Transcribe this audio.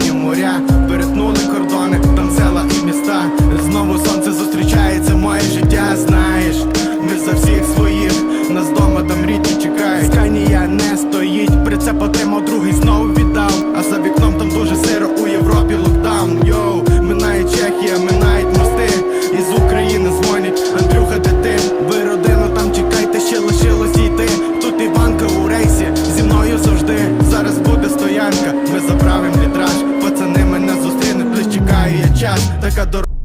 випарені моря, перетнули кордони, там села і міста. Знову сонце зустрічається, моє життя, знаєш, ми за всіх своїх, нас дома там рідні чекають, Сканія не стоїть, прицеп отримав така дорога.